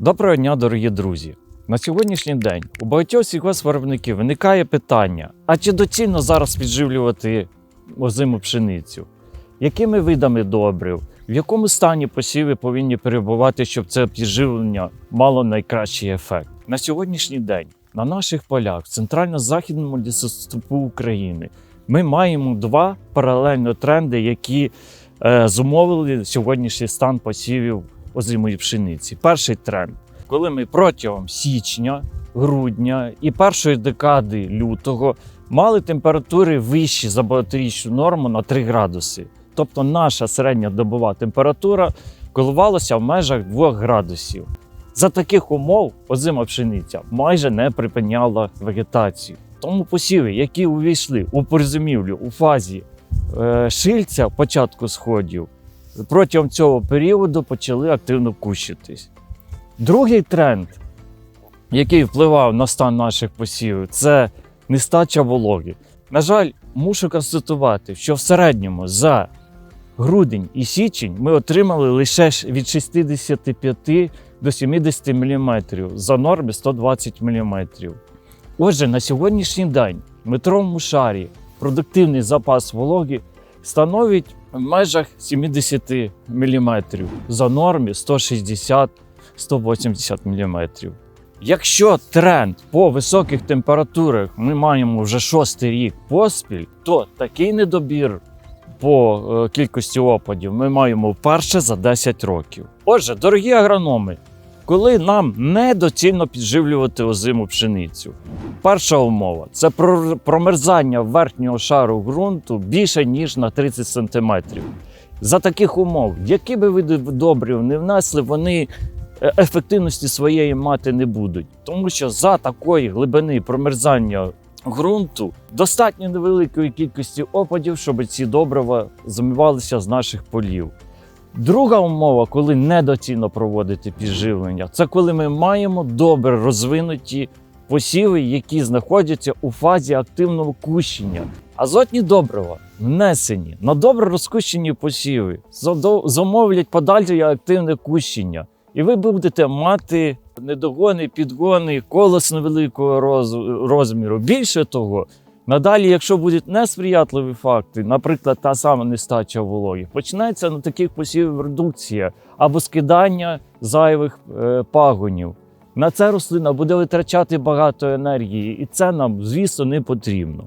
Доброго дня, дорогі друзі! На сьогоднішній день у багатьох сільгоспвиробників виникає питання: а чи доцільно зараз підживлювати озиму пшеницю? Якими видами добрив? В якому стані посіви повинні перебувати, щоб це підживлення мало найкращий ефект? На сьогоднішній день на наших полях в центрально-західному лісостепу України ми маємо два паралельно тренди, які е, зумовили сьогоднішній стан посівів озимої пшениці. Перший тренд, коли ми протягом січня, грудня і першої декади лютого мали температури вищі за багаторічну норму на 3 градуси. Тобто наша середня добова температура коливалася в межах 2 градусів. За таких умов озима пшениця майже не припиняла вегетацію. Тому посіви, які увійшли у порозумівлю у фазі е, шильця початку сходів, протягом цього періоду почали активно кущитись. Другий тренд, який впливав на стан наших посівів, це нестача вологи. На жаль, мушу констатувати, що в середньому за грудень і січень ми отримали лише від 65 до 70 мм за норми 120 мм. Отже, на сьогоднішній день в метровому шарі продуктивний запас вологи становить в межах 70 мм за нормі 160-180 мм. Якщо тренд по високих температурах ми маємо вже шостий рік поспіль, то такий недобір по е, кількості опадів ми маємо вперше за 10 років. Отже, дорогі агрономи, коли нам недоцільно підживлювати озиму пшеницю, перша умова це про- промерзання верхнього шару ґрунту більше ніж на 30 см. За таких умов, які би види добрив не внесли, вони е, ефективності своєї мати не будуть, тому що за такої глибини промерзання ґрунту достатньо невеликої кількості опадів, щоб ці добрива змивалися з наших полів. Друга умова, коли недоцільно проводити підживлення, це коли ми маємо добре розвинуті посіви, які знаходяться у фазі активного кущення. Азотні добрива внесені на добре розкущені посіви, замовлять подальше активне кущення. І ви будете мати недогони, підгони, колос невеликого розміру. Більше того, надалі, якщо будуть несприятливі факти, наприклад, та сама нестача вологи, починається на таких посівів редукція або скидання зайвих е, пагонів. На це рослина буде витрачати багато енергії, і це нам, звісно, не потрібно.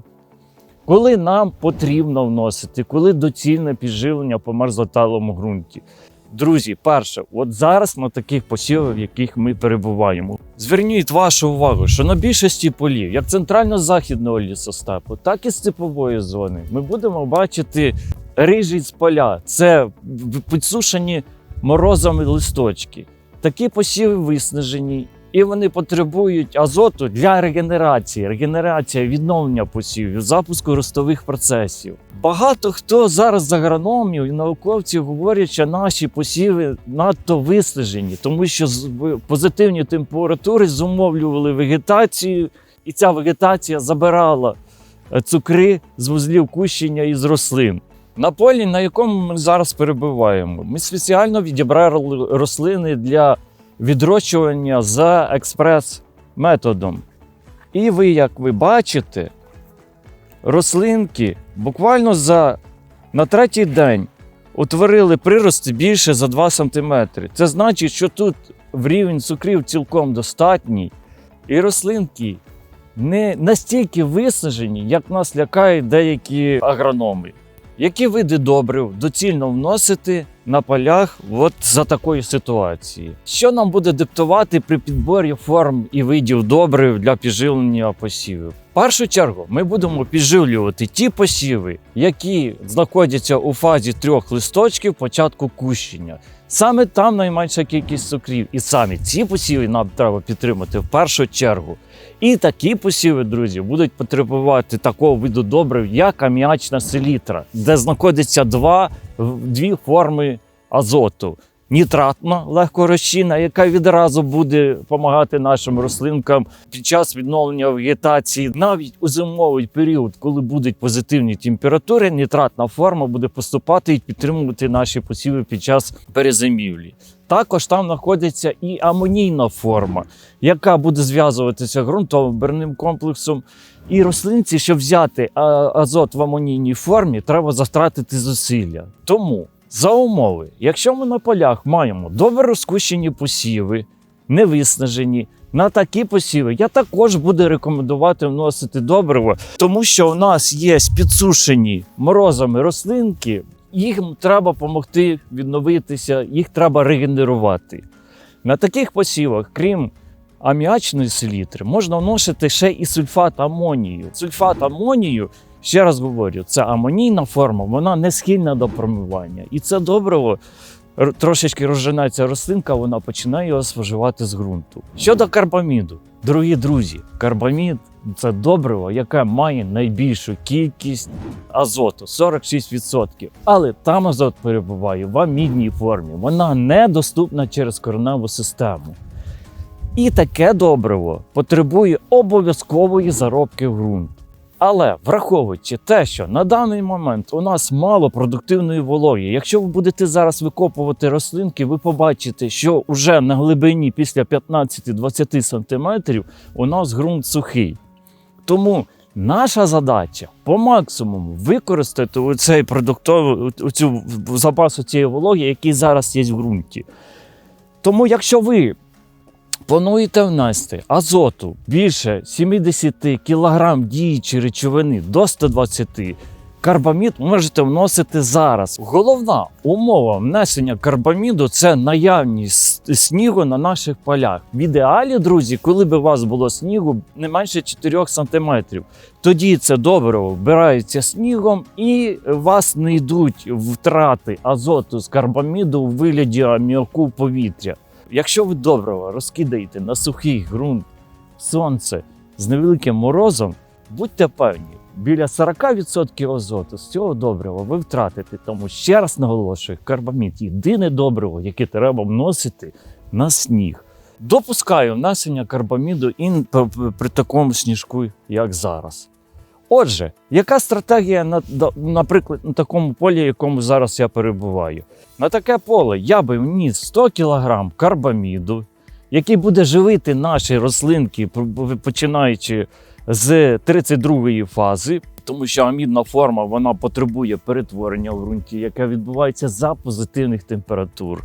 Коли нам потрібно вносити, коли доцільне підживлення по мерзлоталому ґрунті. Друзі, перше, от зараз на таких посівах, в яких ми перебуваємо, зверніть вашу увагу, що на більшості полів, як центрально-західного лісостепу, так і степової зони, ми будемо бачити рижість поля. Це підсушені морозами листочки. Такі посіви виснажені, і вони потребують азоту для регенерації, регенерація відновлення посівів, запуску ростових процесів. Багато хто зараз з агрономів і науковців говорять, що наші посіви надто виснажені, тому що позитивні температури зумовлювали вегетацію, і ця вегетація забирала е, цукри з вузлів кущення і з рослин. На полі, на якому ми зараз перебуваємо, ми спеціально відібрали рослини для відрощування за експрес-методом. І ви, як ви бачите, рослинки буквально за на третій день утворили прирости більше за 2 см. Це значить, що тут в рівень цукрів цілком достатній, і рослинки не настільки виснажені, як нас лякають деякі агрономи. Які види добрив доцільно вносити на полях от за такої ситуації? Що нам буде диктувати при підборі форм і видів добрив для підживлення посівів? В першу чергу ми будемо підживлювати ті посіви, які знаходяться у фазі трьох листочків початку кущення. Саме там найменша кількість цукрів, і саме ці посіви нам треба підтримати в першу чергу. І такі посіви, друзі, будуть потребувати такого виду добрив, як аміачна селітра, де знаходиться два, дві форми азоту. Нітратна легкорозчинна, яка відразу буде допомагати нашим рослинкам під час відновлення вегетації. Навіть у зимовий період, коли будуть позитивні температури, нітратна форма буде поступати і підтримувати наші посіви під час перезимівлі. Також там знаходиться і амонійна форма, яка буде зв'язуватися ґрунтово-берним комплексом. І рослинці, щоб взяти азот в амонійній формі, треба затратити зусилля. Тому за умови, якщо ми на полях маємо добре розкущені посіви, не виснажені, на такі посіви я також буду рекомендувати вносити добриво, тому що у нас є підсушені морозами рослинки, їм треба допомогти відновитися, їх треба регенерувати. На таких посівах, крім аміачної селітри, можна вносити ще і сульфат амонію. Сульфат амонію, ще раз говорю, це амонійна форма, вона не схильна до промивання. І це добриво трошечки розженеться рослинка, вона починає його споживати з ґрунту. Щодо карбаміду, дорогі друзі, карбамід це добриво, яке має найбільшу кількість азоту 46%. Але там азот перебуває в амідній формі. Вона недоступна через кореневу систему. І таке добриво потребує обов'язкової заробки в ґрунт. Але враховуючи те, що на даний момент у нас мало продуктивної вологи, якщо ви будете зараз викопувати рослинки, ви побачите, що вже на глибині після 15-20 см у нас ґрунт сухий. Тому наша задача по максимуму використати цей продуктовий запасу цієї вологи, який зараз є в ґрунті. Тому, якщо ви плануєте внести азоту більше 70 кг діючої речовини до 120 Карбамід можете вносити зараз. Головна умова внесення карбаміду це наявність снігу на наших полях. В ідеалі, друзі, коли б у вас було снігу не менше 4 см. Тоді це добре вбирається снігом і вас не йдуть втрати азоту з карбаміду у вигляді аміаку повітря. Якщо ви доброго розкидаєте на сухий ґрунт сонце з невеликим морозом, будьте певні, біля 40% азоту з цього добрива ви втратите. Тому ще раз наголошую, карбамід єдине добриво, яке треба вносити на сніг. Допускаю внесення карбаміду і при такому сніжку, як зараз. Отже, яка стратегія на, наприклад, на такому полі, якому зараз я перебуваю? На таке поле я би вніс 100 кг карбаміду, який буде живити наші рослинки, починаючи з 32-ї фази, тому що амідна форма вона потребує перетворення в ґрунті, яке відбувається за позитивних температур.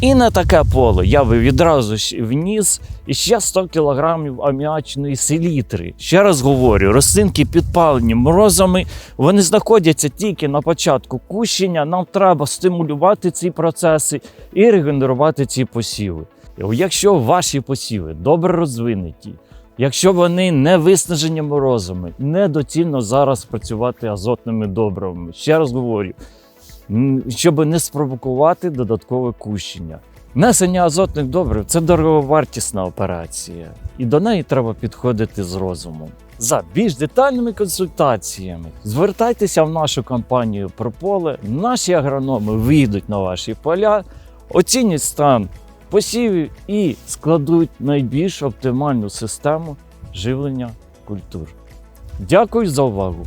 І на таке поле я би відразу ж вніс іще 100 кг аміачної селітри. Ще раз говорю, рослинки підпалені морозами, вони знаходяться тільки на початку кущення. Нам треба стимулювати ці процеси і регенерувати ці посіви. Якщо ваші посіви добре розвинуті, якщо вони не виснажені морозами, недоцільно зараз працювати азотними добривами. Ще раз говорю, щоб не спровокувати додаткове кущення. Внесення азотних добрив це дороговартісна операція, і до неї треба підходити з розумом. За більш детальними консультаціями звертайтеся в нашу компанію Прополе. Наші агрономи вийдуть на ваші поля, оцінять стан посівів і складуть найбільш оптимальну систему живлення культур. Дякую за увагу!